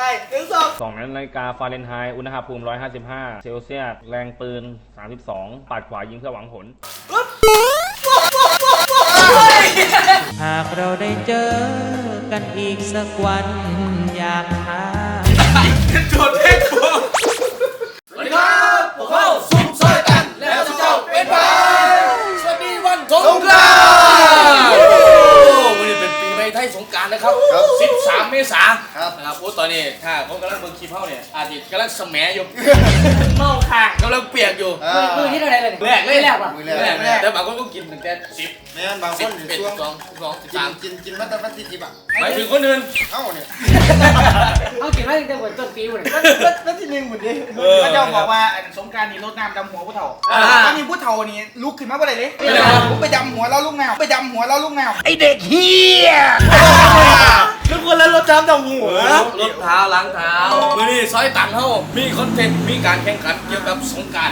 ใช่ถึงสองสองนาฬิกาฟาเรนไฮต์อุณหภูมิ 155 เซลเซียส แรงปืน 32ปัดขวายิงเพื่อหวังผลหากเราได้เจอกันอีกสักวันอยากหาสวัส สงกรารนะครับ13 เมษายนนะครับโอ้ตอนนี้ถ้าผมกำลังเบิ่งคลิปเฮาเนี่ยอาทิตย์กำลังสแหมอยู่ เมาข้างกำลังเปียกอยู่ อ่า มือที่เท่าไหรเลยแรกเลยแรกว่ะมือแรแรกกแรกแต่บางคนก็กินตั้งแต่สิบแม่นบางคสิบนเอ็ดช่วงสองสองสิบกิสานมกินกินมาตั้งแต่ที่สิบอะหมายถึงคนอื่น เอ้าเนี่ยเอากินมาตั้งแต่วันต้นปีวันแล้วที่หนึ่งเหมือนดิเออ พระเจ้าบอกว่าอันสงกรารนี่รดน้ำดำหัวผู้เฒ่าอ่าตอนนี้ผู้เฒ่านี่ลุกขึ้นมาบ่ได้เลยไม่ได้ครับผมไปดำหัวแล้วลูกแมวไปดำหัวแล้วลูกแมว 아! ทุกคนแล้วรถจำดำหัวรถเท้าล้างเท้ามื่อนี้ซอยตันเฮามีคอนเทนต์มีการแข่งขันเกี่ยวกับสงกราร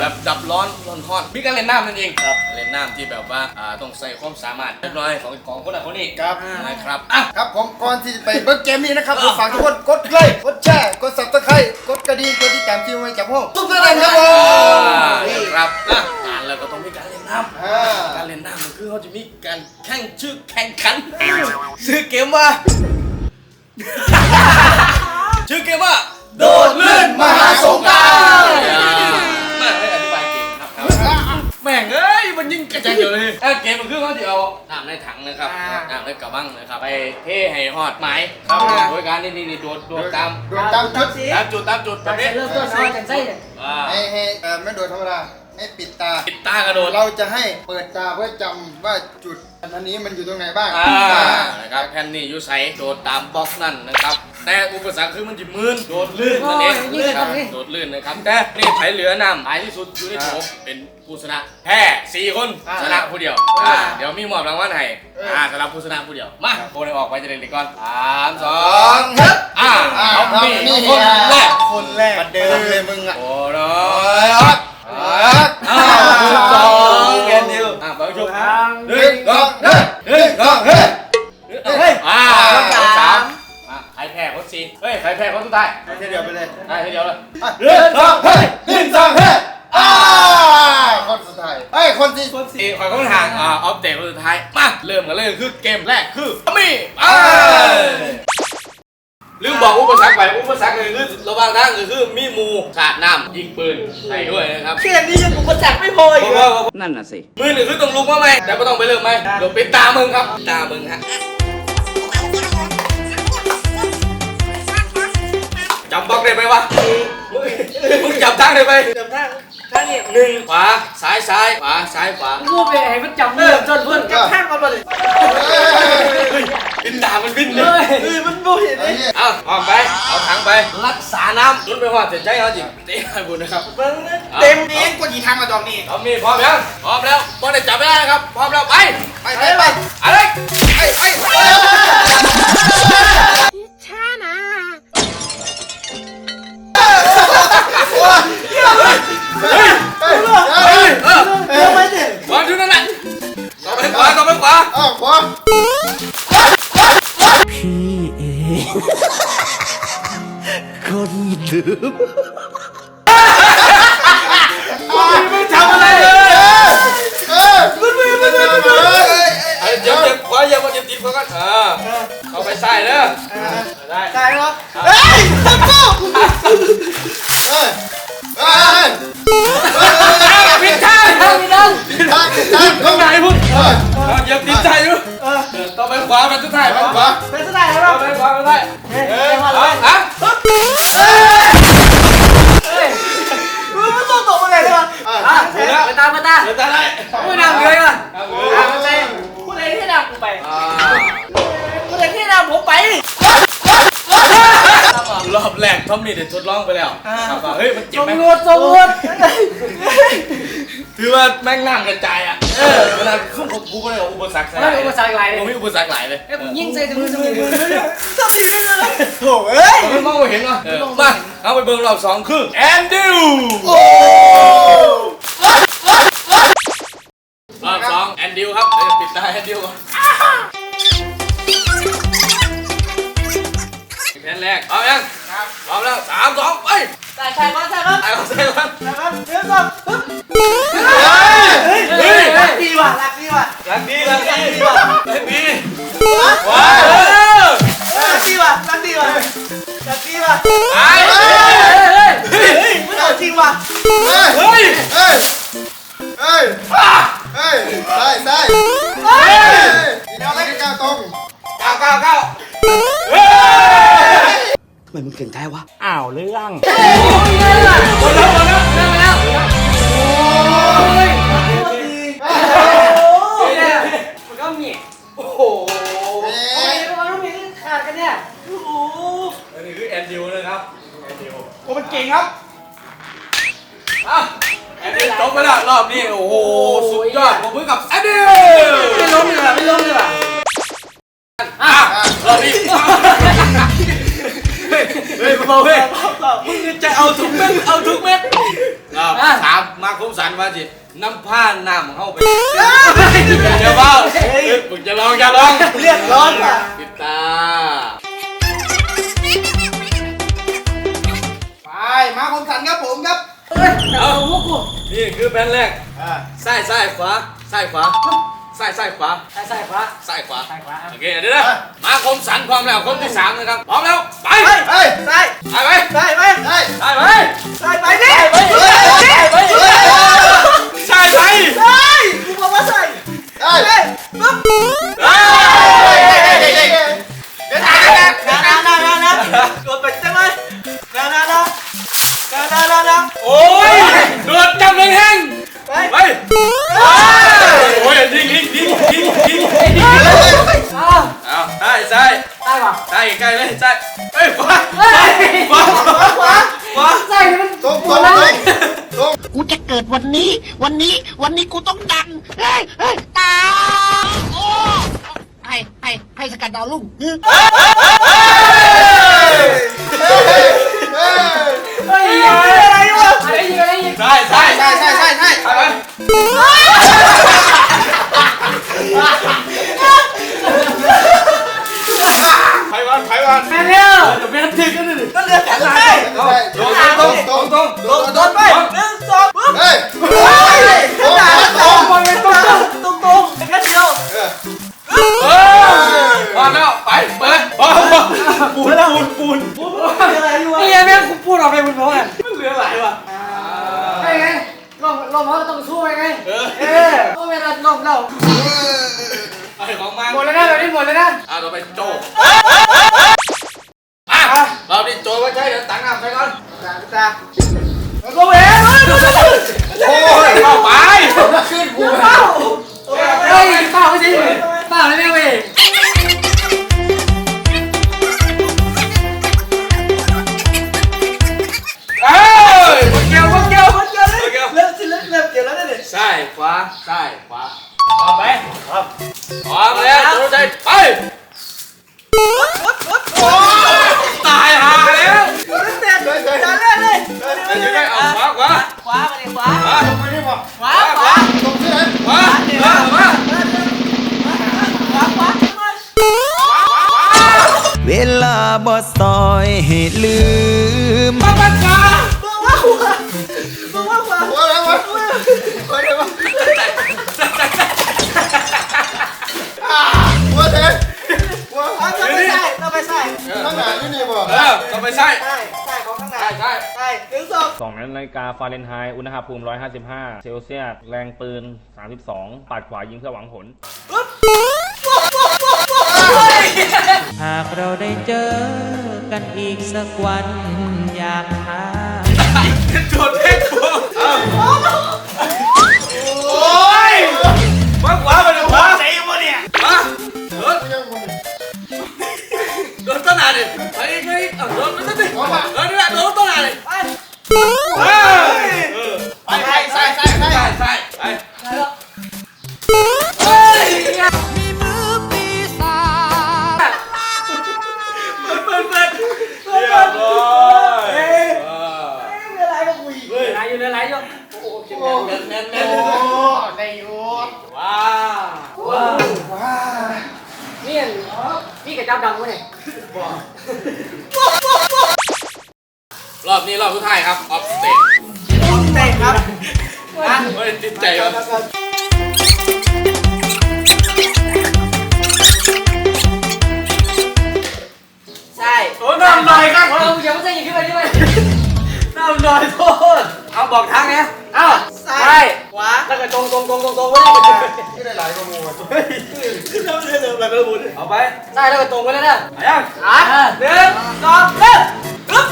แบบดับร้อนร้อนทอดมีการเล่นน้ำนั่นเองเล่นน้ำที่แบบว่าอ่าต้องใส่ความสามารถเล็กน้อยของของคนละคนนี้ครับนะครับอะครับผมก่อนที่จะไปเบิร์กเกมนี้นะครับผมฝากทุกคนกดไลค์กดแชร์กดซับสไครต์กดกระดิ่งกดติดตามที่ไว้จากพวกทุกท่านครับผมครับอะการแล้วก็ต้องมีการเล่นน้ำอ่าการเล่นน้ำมันคือเขาจะมีการแข่งชื่อแข่งขันชื่อเกมว่าชื่อเกมว่าโดดลื่นมหาสงกรารมาให้อธิบายเกมครับแม่งเอ้ยมันยิ่งกระจายอยู่เลยเอ้ยเกมมันคือเขาจะเอาน้ำในถังนะครับน้ำในกระบังนะครับไปเทให้หอดไหมโดยการนี่นี่นี่โดดโดดตามโดยตามจุดตามจุดตามจุดแบบนี้เริ่มต้นเอาจังไส้เนี่ยอ่าให้ให้เอ่อไม่โดยธรรมดา ให้ปิดตา ปิดตากระโดดเราจะให้เปิดตาเพื่อจำว่าจุดอันนี้มันอยู่ตรงไหนบ้างอ่านะครับแผ่นนี้อยู่ใส่โดดตามบล็อกนั่นนะครับ แต่อุปสรรคคือมันจะมืนโดดลื่นนั่นเองนะครับ โดดลื่นนะครับ แต่นี่ไผเหลือนำท้ายที่สุดอยู่ในโถเป็นผู้ชนะแพ้สี่คนชนะผู้เดียวอ่า เดี๋ยวมีมอบรางวัลให้อ่าสำหรับผู้ชนะผู้เดียวมาโคนออกไปจะเล่นดีก่อนสามสองอ่าอ่าเอาเอามีนี่คนแรกคนแรกประเดิมเลยมึงอะ โอ้โห ทีเดียวเลยอะหนึ่งสองเฮ้ยหนึ่งสองเฮ้ยอ่าคนสุดท้ายเอ้ยคนที่สี่ขอยคนห่างอ่าออฟเดตคนสุดท้ายมาเริ่มกันเลยคือเกมแรกคือมีไปลืมบอกอุปสรรคไปอุปสรรคเลยคือระหว่างทางก็คือมีหมูสาดน้ำยิงปืนใส่ด้วยนะครับแค่นี้ยังอุปสรรคไม่พออีเพกราะเหรว่าอนั่นน่ะสิมือหนึ่งคือต้องลุกมาไหมแต่ไม่ต้องไปเริ่มไหมเดี๋ยวปิดตามึงครับปิดตามึงฮะ จำบล็อกได้ไหมวะมึงมึงจำทางได้ไหมจำได้ท่านนี่หนึ่งขวาซ้ายซ้ายขวาซ้ายขวารูปเลยให้มันจำเริ่มต้นเพื่อนจับข้างก่อนมาเลยบินตามันบินเลยเฮ้ยมันบ่เห็นเลยเอาออกไปเอาถังไปรักษาน้ำลุ้นไปว่าเสียใจเขาจริงเตะให้บุญนะครับเบิ่งนะเต็มนี้กว่ากี่ทางมาดอกนี่เอามีพร้อมยังพร้อมแล้วบอลได้จับไม่ได้นะครับพร้อมแล้วไปไปไปไปอะไรไปไป เฮ้ยเออเดี๋ยวไม่เด็ดบอลอยู่นั่นแหละต่อไปขวาต่อไปขวาอ้าวขวาพี่เองคนลืมไม่ ตีนใจอต่อไปขวาไปสุดท้ายไปขวาเป็นสไตล์แล้วต่อไปขวาไปได้เฮ้ยเฮ้ยมาเลยฮะมันต้องตกมาไหนเลยวะอะไปตามมาตาเดี๋ยวจะได้ไม่นำเลยว่ะเอามือะอมาเต้ผู้ใดที่นำกูไปผู้ใดที่นำผมไปรอบแรกทอมมี่เด็ดทดลองไปแล้วครับว่าเฮ้ยมันเจ็บไหมมรวจสมรวจถือว่าแม่งน้ำกระจายอะเออ ลาขึ้นผมกูก็เลยอุปสรรคใส่ไม่อุปสรรคอะไรเลผมมียอุปสรรคหลายเลยเอ้ยผมยิงใส่จมูกจมูกสับสิไม่เลยโถ่เอ้ยผมไม่มองไม่เห็นเหรอมาเอาไปเบิ่งรอบสองคือแอนดิวโอ้รอบสองแอนดิวครับเดี๋ยวปิดตาแอนดิวก่อนแผ่นแรกพร้อมยังครับพร้อมแล้วสามสองไปใส่ใส่ก่อนใส่ก่อนไปก่อนใส่ก่อนใส่ก่อนเดี๋ยวก่อน เฮ้ยมึงจะเอาทุกเม็ดเอาทุกเม็ดถามมาคมสันว่าจิน้ำผ้าน้ำเข้าไปเดี๋ยวเบามึงจะลองจะลองเลือดร้อนว่ะปิดตาไปมาคมสันครับผมครับเอานี่คือแผ่นแรกซ้ายซ้ายขวาซ้ายขวาซ้ายซ้ายขวาใส่ใส่ขวาซ้ายขวาใส่ขวาโอเคเดี๋ยวนะมาคมสันพร้อมแล้วคนที่สามนะครับพร้อมแล้ว ใช่ใช่ได้ป่ะใช่ใกล้เลยใช่เฮ้ยขวาขวาขวาขวาใส่มันตรงตรงตรงตรงกูจะเกิดวันนี้ วันนี้ วันนี้กูต้องดังเฮ้ยเฮ้ยตาโอ้ให้ให้ให้สกัดดาวลุ่งเฮ้ยเฮ้ยอะไรวะอะไรอีกอะไรอีกใช่ใช่ใช่ใช่ใช่ใช่ ไปไปวันไปวันแม่เร็วเดี๋ยวแม่ถึงกันเลยก็เลือแข็งใส่ตรงตรงตรงตรงโดนโดนไปหนึ่งสองปึ๊บเฮ้ยเฮ้ยตรงตรงบอลไปตรงตรงตรงแค่เดียวเออพอแล้วไปเปิดพอปูนปูนปูนอะไรอยู่วะนี่แม่งพูดออกไปบนโต๊ะอะเหลือหลายวะไงไงลมลมเขาต้องสู้ไงเออเออต้องเวลาลมเราหมดแล้วนะแบบนี้หมดแล้วนะอะเราไปโจอะ เราดิโจไว้ใช่เดี๋ยวตังค์อะไปก่อนตาโกเว้ยโอ้ยเข้าไปขึ้นหัวเป้าเฮ้ยเปล่าไม่ใช่เปล่าเลยแม่เว้ยเอ้ยเกี่ยวเกี่ยวมันเกี่ยวเลยเริ่มสิเริ่มเริ่มเกี่ยวแล้วเนี่ยซ้ายขวาซ้ายขวาพร้อมไหมพร้อมพร้อมแล้วโจใจไป เวลาตรงนี้บอกขวาขวาตรงที่ไหนขวาขวาขวาขวาขวาเวลาบ่ซอยให้ลืมบอกว่าบ้า นาฬิกาฟาเรนไฮต์อุณหภูมิ 155 เซลเซียส แรงปืน 32ปัดขวายิงเพื่อหวังผล หากเราได้เจอกันอีกสักวันอยากหาโจทย์เทคโบโอ้ยมาขวาไปเลยขวาใส่ยังบ่เนี่ยมาโดนยังมึงโดนต้นหนาดิไปไงเอาโดนต้นดิโดนนี่แหละโดนต้นหนาดิไปเฮ้ย ไปไปใส่ใส่ใส่ใช่ใช่ไปมีมือปีศาจเปิดเปิดเปิดเรียบร้อยเออไม่เป็นไรก็คุยเฮ้ยไหลอยู่ไหลอยู่โอ้โหเก็บแน่แน่นแน่นแน่นโอ้ได้อยู่ว้าวว้าวว้านี่พี่กับจับดังวะเนี่ยว้ รอบนี้รอบสุดท้ายครับ ออฟสเตจเตะครับไม่ได้ติดใจวะใช่โอ้น้ำหน่อยครับเอาอย่ามาใส่ยิงขึ้นไปดิไปน้ำหน่อยโทษเอาบอกทางไงเอ้าซ้าไปยขวาแล้วก็ตรงตรงตรงตรงตรงไว้ที่ได้หลายกว่าหมูอะน้ำเดือดอะไรไม่รู้เอาไปได้แล้วก็ตรงไว้แล้วนะไปยังอะหนึ่งสองเริ่ม ปึ๊บ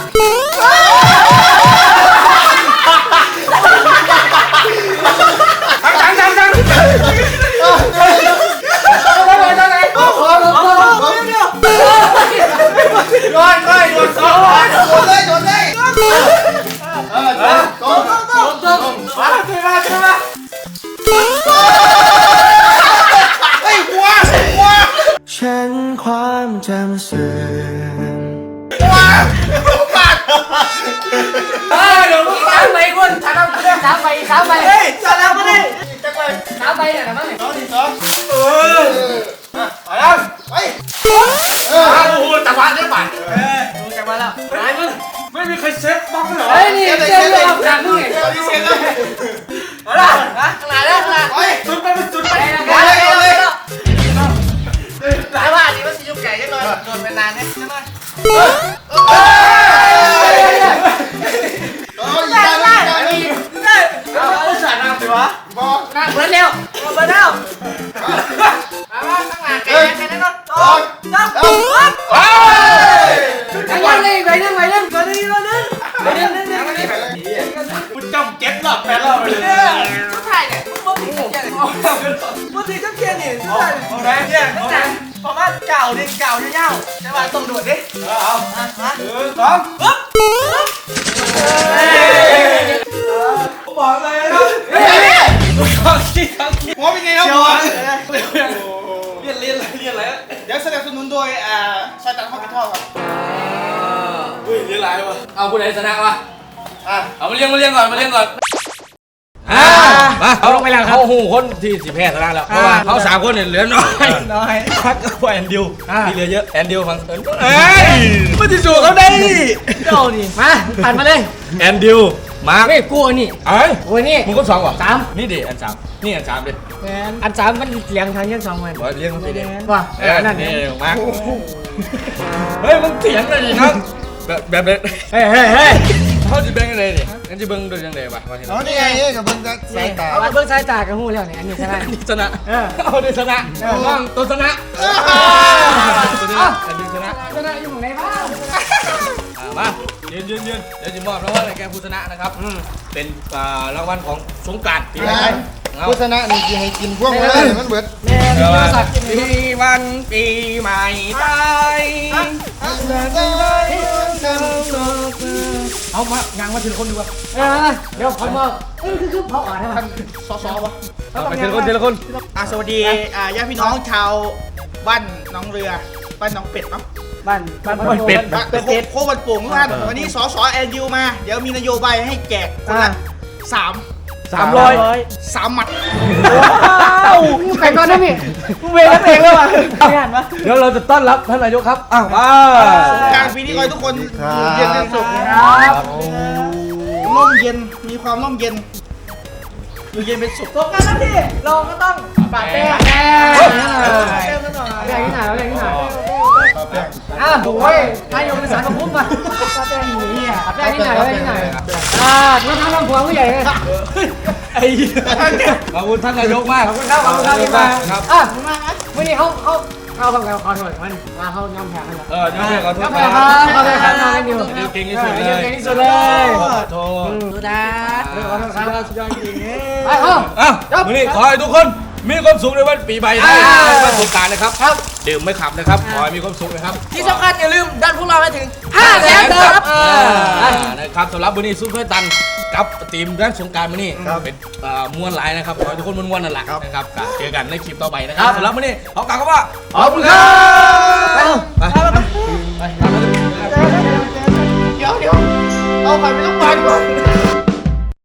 ทั้ง เนี่ยนะมั้งเนี่ยสองทีสองเออไปแล้วไปเออโอ้โหจังหวะเนี้ยบัตรเออดูกันมาแล้วไหนมึงไม่มีใครเช็คบล็อกเลยเหรอเฮ้ยนี่เจ้าเรื่องหนักมึงเนี่ยเดี๋ยวนี้เสร็จแล้วเอาละฮะข้างหน้าแล้วข้างหน้าไปจุดไปจุดไปโดนเลยโดนเลยหลายว่าดีว่าสิยุกไก่ยังไงโดนเป็นนานเนี่ยใช่ไหมโอ้ยได้ได้ได้ได้เอาเอาสาดน้ำสิวะบอลหนักเห มือนแล้วเอาแล้วมาว่าข้างหน้าแกแกนั่นก็สองปึ๊บไอ้ยังเลยใบนึงใบนึงตัวนี้ตังใบนึงนึงนึงนึงคุณจำเก็ตหลอดแปดรอบไปเลยสุดท้ายเนี่ยมึงบอกถึงเกียร์เนี่ยบอกถึงเกียร์เนี่ยสุดท้ายโอเคเนี่ยโอเคประมาณเก่าดิเก่ายาวๆแต่ว่าต้องโดดดิเอาเอามาหนึ่งสองปึ๊บ ยกอะไรวะเอาผู้ใดชนะวะอะเอามาเลี้ยงมาเลี้ยงก่อนมาเลี้ยงก่อนอ่ามาเขาลงไปแล้วเขาหูคนที่สิแพ้ชนะแล้วเพราะว่าเขาสามคนเนี่ยเหลือน้อยน้อยพักกับแอนดิวที่เหลือเยอะแอนดิวฟังเอิญเอ้ยมันจะสู้เขาได้เจ้านี่มาผ่านมาเลยแอนดิวมาร์คเฮ้ยกูอันนี้เอ้ยกูอันนี้มึงก็สองวะสามนี่ดิอันสามนี่อันสามดิอันสามมันเสียงทางยังสองวันบอกเลี้ยงมันไปเด็กว่าเออนั่นนี่นี่มาร์คเฮ้ยมึงเถียงเลยดิครับ แบบแบบแบบเฮ้ยเฮ้ยเฮ้ยเขาจะแบ่งยังไงดิงั้นจะเบิ่งโดยยังไงวะว่าที่ไหนอ๋อนี่ไงนี่กับเบิ้งสายตาเอาเบิ้งสายตากับหูแล้วเนี่ยอันนี้ชนะอันนี้ชนะเออเอาดิชนะน้องตัวชนะตัวชนะอันนี้ชนะชนะอยู่ไหนบ้างอ่ามายืนยืนยืนเดี๋ยวจะมอบรางวัลให้แกผู้ชนะนะครับเป็นอ่ารางวัลของสงกรารปีใหม่ไทยเอาผู้ชนะนี่กินให้กินพวกมันเลยมันเบิดแม่เดี๋ยวมีมาสักดิ์ปีวันปีใหม่ไทยเอามายังมาถึงคนดีกว่าเออเดี๋ยวผมบอกเอ้ยคือคือเพาะอะใช่ไหมซอซอวะเอาไปทีละคนทีละคนอะสวัสดีอ่าญาติพี่น้องชาวบ้านหน้องเรือบ้านหน้องเป็ดเนาะบ้านบ้านบ้านเป็ดเป็ดเป็ดโคบันโป่งทุกท่านวันนี้สสแอนยูมา เดี๋ยวมีนโยบายให้แจกคนละสาม สามร้อยสามหมัดใครก่อนนะพี่เวรแล้วเองแล้วอะงานวะเดี๋ยวเราจะต้อนรับท่านนายกครับอ้าวมากลางปีนี้ขอให้ทุกคนอยู่เย็นเป็นสุขครับร่มเย็นมีความร่มเย็นอยู่เย็นเป็นสุขตรงกันนะพี่เราก็ต้องปาดแป้งแม่แป้งซะหน่อยแรงที่ไหนแรงที่ไหนอ้าวโอ้ยนายกเป็นสารพระพุ่มมาแรงหนีอะแรงที่ไหนแรงที่ไหนอ่ามาทำลำพวงผู้ใหญ่เลยไอ้ ขอบคุณท่านนายกมากขอบคุณครับขอบคุณครับที่มาครับอะวันนี้เขาเขาเขาทำการขอโทษมันมาเขายอมแพ้กันแล้วเออเดี๋ยวเดี๋ยวขอโทษยอมแพ้ครับขอโทษครับนายนิวเดี๋ยวเก่งที่สุดเลยเก่งที่สุดเลยขอโทษสุดาขอโทษครับสุดยอดจริงไปเอ้าอ้าววันนี้ขอให้ทุกคนมีความสุขในวันปีใหม่ไทยอ่าวันสงกรารนะครับครับ ดื่มไม่ขับนะครับขอให้มีความสุขนะครับที่สำคัญอย่าลืมดันพวกเราให้ถึงห้าแสนเดิมครับอ่านะครับสำหรับวันนี้ซุปเปอร์ตันกับทีมด้านสงกรารวันนี้เป็นเอ่อมวนหลายนะครับขอให้ทุกคนมวนๆนั่นแหละนะครับก็เจอกันในคลิปต่อไปนะครับสำหรับวันนี้ขอกล่าวคำว่าขอบคุณครับไปไปไปเดี๋ยวเดี๋ยวเอาไปไม่ต้องไปก่อน